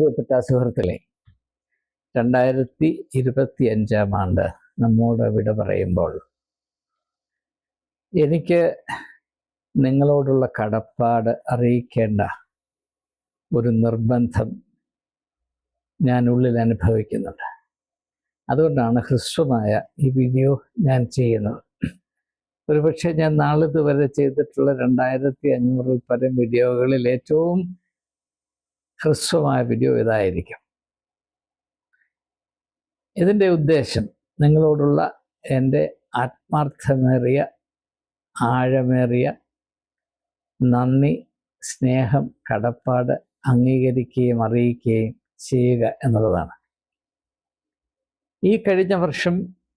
പ്രിയപ്പെട്ട സുഹൃത്തുക്കളെ രണ്ടായിരത്തി ഇരുപത്തി അഞ്ചാം ആണ്ട് നമ്മോട് വിട പറയുമ്പോൾ എനിക്ക് നിങ്ങളോടുള്ള കടപ്പാട് അറിയിക്കേണ്ട ഒരു നിർബന്ധം ഞാൻ ഉള്ളിൽ അനുഭവിക്കുന്നുണ്ട്. അതുകൊണ്ടാണ് ഹ്രസ്വമായ ഈ വീഡിയോ ഞാൻ ചെയ്യുന്നത്. ഒരുപക്ഷെ ഞാൻ നാളിതുവരെ ചെയ്തിട്ടുള്ള രണ്ടായിരത്തി അഞ്ഞൂറിൽ പരം വീഡിയോകളിൽ ഏറ്റവും ഹ്രസ്വമായ വീഡിയോ ഇതായിരിക്കും. ഇതിന്റെ ഉദ്ദേശം നിങ്ങളോടുള്ള എന്റെ ആത്മാർത്ഥമേറിയ ആഴമേറിയ നന്ദി സ്നേഹം കടപ്പാട് അംഗീകരിക്കുകയും അറിയിക്കുകയും ചെയ്യുക എന്നുള്ളതാണ്. ഈ കഴിഞ്ഞ വർഷം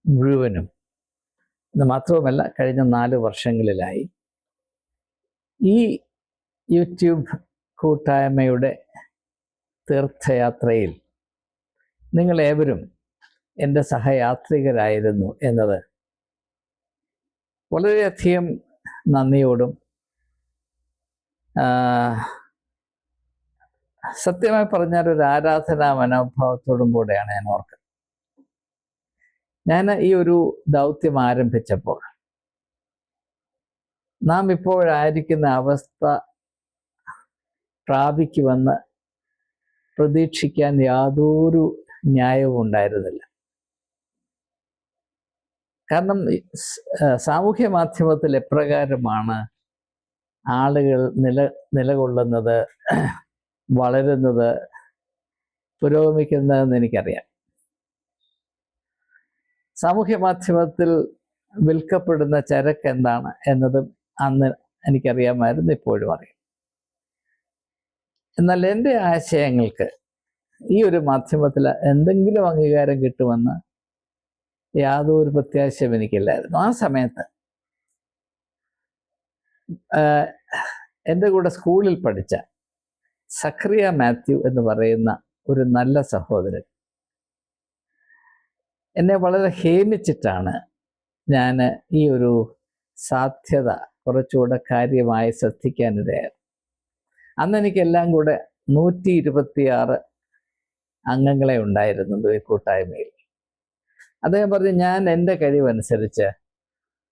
മുഴുവനും ഇത് മാത്രവുമല്ല കഴിഞ്ഞ നാല് വർഷങ്ങളിലായി ഈ യൂട്യൂബ് കൂട്ടായ്മയുടെ തീർത്ഥയാത്രയിൽ നിങ്ങളേവരും എന്റെ സഹയാത്രികരായിരുന്നു എന്നത് വളരെയധികം നന്ദിയോടും സത്യമായി പറഞ്ഞാൽ ഒരു ആരാധനാ മനോഭാവത്തോടും കൂടെയാണ് ഞാൻ ഓർക്കുന്നത്. ഞാൻ ഈ ഒരു ദൗത്യം ആരംഭിച്ചപ്പോൾ നാം ഇപ്പോഴായിരിക്കുന്ന അവസ്ഥ പ്രാപിക്കുമെന്ന് പ്രതീക്ഷിക്കാൻ യാതൊരു ന്യായവും ഉണ്ടായിരുന്നില്ല. കാരണം സാമൂഹ്യ മാധ്യമത്തിൽ എപ്രകാരമാണ് ആളുകൾ നില നിലകൊള്ളുന്നത് വളരുന്നത് പുരോഗമിക്കുന്നതെന്ന് എനിക്കറിയാം. സാമൂഹ്യ മാധ്യമത്തിൽ വിൽക്കപ്പെടുന്ന ചരക്ക് എന്താണ് എന്നതും അന്ന് എനിക്കറിയാമായിരുന്നു ഇപ്പോഴും അറിയാം. എന്നാൽ എന്റെ ആശയങ്ങൾക്ക് ഈ ഒരു മാധ്യമത്തിൽ എന്തെങ്കിലും അംഗീകാരം കിട്ടുമെന്ന് യാതൊരു പ്രത്യാശയും എനിക്കില്ലായിരുന്നു. ആ സമയത്ത് എന്റെ കൂടെ സ്കൂളിൽ പഠിച്ച സക്രിയ മാത്യു എന്ന് പറയുന്ന ഒരു നല്ല സഹോദരൻ എന്നെ വളരെ ഹേമിച്ചിട്ടാണ് ഞാൻ ഈ ഒരു സാധ്യത കുറച്ചുകൂടെ കാര്യമായി ശ്രദ്ധിക്കാനിടയായത്. അന്ന് എനിക്കെല്ലാം കൂടെ നൂറ്റി ഇരുപത്തിയാറ് അംഗങ്ങളെ ഉണ്ടായിരുന്നുള്ളൂ ഈ കൂട്ടായ്മയിൽ. അദ്ദേഹം പറഞ്ഞു ഞാൻ എന്റെ കഴിവനുസരിച്ച്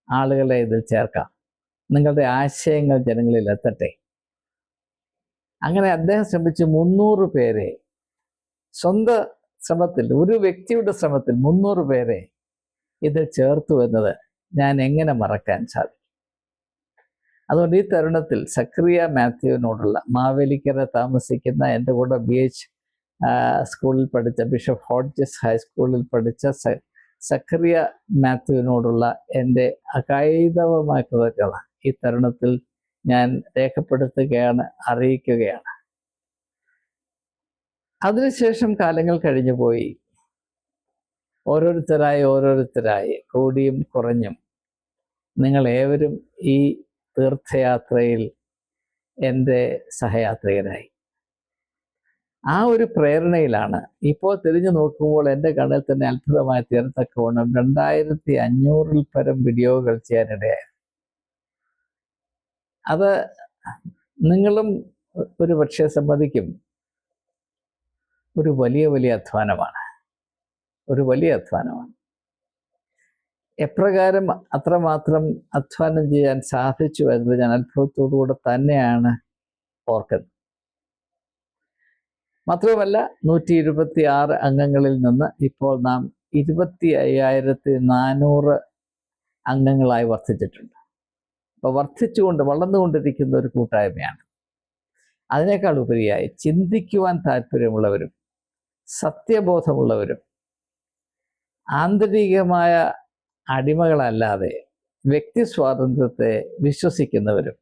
ആളുകളെ ഇതിൽ ചേർക്കാം. നിങ്ങളുടെ ആശയങ്ങൾ ജനങ്ങളിൽ എത്തട്ടെ. അങ്ങനെ അദ്ദേഹം ശ്രമിച്ച് മുന്നൂറ് പേരെ സ്വന്തം ശ്രമത്തിൽ ഒരു വ്യക്തിയുടെ ശ്രമത്തിൽ മുന്നൂറ് പേരെ ഇതിൽ ചേർത്തു എന്നത് ഞാൻ എങ്ങനെ മറക്കാൻ സാധിക്കും? അതുകൊണ്ട് ഈ തരുണത്തിൽ സക്രിയ മാത്യുവിനോടുള്ള മാവേലിക്കര താമസിക്കുന്ന എന്റെ കൂടെ ബി എച്ച് സ്കൂളിൽ പഠിച്ച ബിഷപ്പ് ഹോഡ്ജസ് ഹൈസ്കൂളിൽ പഠിച്ച സക്രിയ മാത്യുവിനോടുള്ള എന്റെ അകൈതവമായ കൃതജ്ഞത ഈ തരുണത്തിൽ ഞാൻ രേഖപ്പെടുത്തുകയാണ് അറിയിക്കുകയാണ്. അതിനുശേഷം കാലങ്ങൾ കഴിഞ്ഞു പോയി. ഓരോരുത്തരായി ഓരോരുത്തരായി കൂടിയും കുറഞ്ഞും. നിങ്ങൾ ഏവരും ഈ തീർത്ഥയാത്രയിൽ എന്റെ സഹയാത്രികനായി. ആ ഒരു പ്രേരണയിലാണ് ഇപ്പോൾ തിരിഞ്ഞു നോക്കുമ്പോൾ എന്റെ കണ്ണിൽ തന്നെ അത്ഭുതമായി തീർത്തക്കോണം രണ്ടായിരത്തി അഞ്ഞൂറിൽ പരം വീഡിയോകൾ ചെയ്യാനിടയായി. അത് നിങ്ങളും ഒരു പക്ഷേ സമ്മതിക്കും. ഒരു വലിയ വലിയ അധ്വാനമാണ്. ഒരു വലിയ അധ്വാനമാണ്. എപ്രകാരം അത്രമാത്രം അധ്വാനം ചെയ്യാൻ സാധിച്ചു എന്നത് ഞാൻ അത്ഭുതത്തോടുകൂടെ തന്നെയാണ് ഓർക്കുന്നത്. മാത്രവുമല്ല നൂറ്റി ഇരുപത്തി ആറ് അംഗങ്ങളിൽ നിന്ന് ഇപ്പോൾ നാം ഇരുപത്തി അയ്യായിരത്തി നാനൂറ് അംഗങ്ങളായി വർദ്ധിച്ചിട്ടുണ്ട്. അപ്പോൾ വർദ്ധിച്ചുകൊണ്ട് വളർന്നുകൊണ്ടിരിക്കുന്ന ഒരു കൂട്ടായ്മയാണ്. അതിനേക്കാൾ ഉപരിയായി ചിന്തിക്കുവാൻ താല്പര്യമുള്ളവരും സത്യബോധമുള്ളവരും ആന്തരികമായ അടിമകളല്ലാതെ വ്യക്തി സ്വാതന്ത്ര്യത്തെ വിശ്വസിക്കുന്നവരും.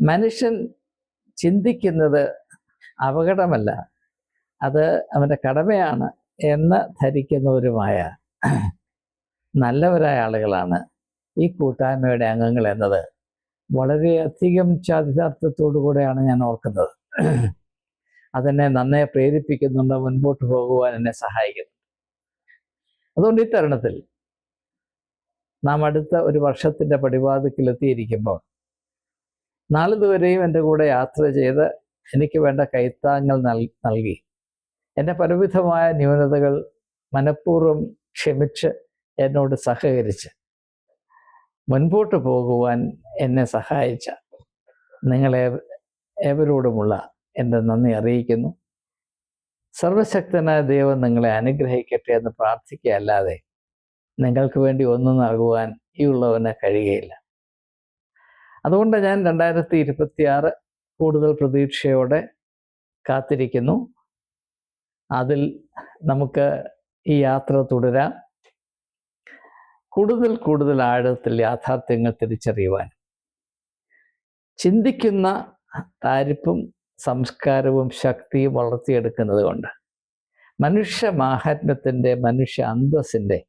മനുഷ്യൻ ചിന്തിക്കുന്നത് അപകടമല്ല. അത് അവന്റെ കടമയാണ് എന്ന് ധരിക്കുന്നവരുമായ നല്ലവരായ ആളുകളാണ് ഈ കൂട്ടായ്മയുടെ അംഗങ്ങൾ എന്നത്. വളരെയധികം ചാരിതാർത്ഥത്തോടു കൂടെയാണ് ഞാൻ ഓർക്കുന്നത്. അതെന്നെ നന്നേ പ്രേരിപ്പിക്കുന്നുണ്ട് മുൻപോട്ട് പോകുവാൻ എന്നെ സഹായിക്കുന്നു. അതുകൊണ്ട് ഈ തരുണത്തിൽ നാം അടുത്ത ഒരു വർഷത്തിന്റെ പടിവാതിക്കലെത്തിയിരിക്കുമ്പോൾ നാളിതുവരെയും എന്റെ കൂടെ യാത്ര ചെയ്ത് എനിക്ക് വേണ്ട കൈത്താങ്ങൾ നൽ നൽകി. എന്റെ പലവിധമായ ന്യൂനതകൾ മനഃപൂർവം ക്ഷമിച്ച് എന്നോട് സഹകരിച്ച് മുൻപോട്ട് പോകുവാൻ എന്നെ സഹായിച്ച നിങ്ങളെ ഏവരോടുമുള്ള എന്റെ നന്ദി അറിയിക്കുന്നു. സർവശക്തനായ ദൈവം നിങ്ങളെ അനുഗ്രഹിക്കട്ടെ എന്ന് പ്രാർത്ഥിക്കുകയല്ലാതെ നിങ്ങൾക്ക് വേണ്ടി ഒന്നും നൽകുവാൻ ഈ ഉള്ളവന് കഴിയുകയില്ല. അതുകൊണ്ട് ഞാൻ രണ്ടായിരത്തി ഇരുപത്തിയാറ് കൂടുതൽ പ്രതീക്ഷയോടെ കാത്തിരിക്കുന്നു. അതിൽ നമുക്ക് ഈ യാത്ര തുടരാം. കൂടുതൽ കൂടുതൽ ആഴത്തിൽ യാഥാർത്ഥ്യങ്ങൾ തിരിച്ചറിയുവാൻ. ചിന്തിക്കുന്ന താരിപ്പും സംസ്കാരവും ശക്തിയും വളർത്തിയെടുക്കുന്നത് കൊണ്ട് മനുഷ്യ മാഹാത്മ്യത്തിന്റെ മനുഷ്യ അന്തസ്സിന്റെ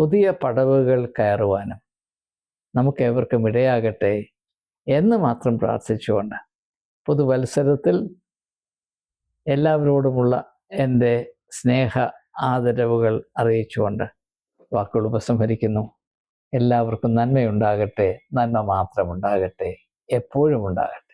പുതിയ പടവുകൾ കയറുവാനും നമുക്ക് ഏവർക്കും ഇടയാകട്ടെ എന്ന് മാത്രം പ്രാർത്ഥിച്ചുകൊണ്ട് പുതുവത്സരത്തിൽ എല്ലാവരോടുമുള്ള എന്റെ സ്നേഹ ആദരവുകൾ അറിയിച്ചുകൊണ്ട് വാക്കുകൾ ഉപസംഹരിക്കുന്നു. എല്ലാവർക്കും നന്മയുണ്ടാകട്ടെ നന്മ മാത്രമുണ്ടാകട്ടെ എപ്പോഴും ഉണ്ടാകട്ടെ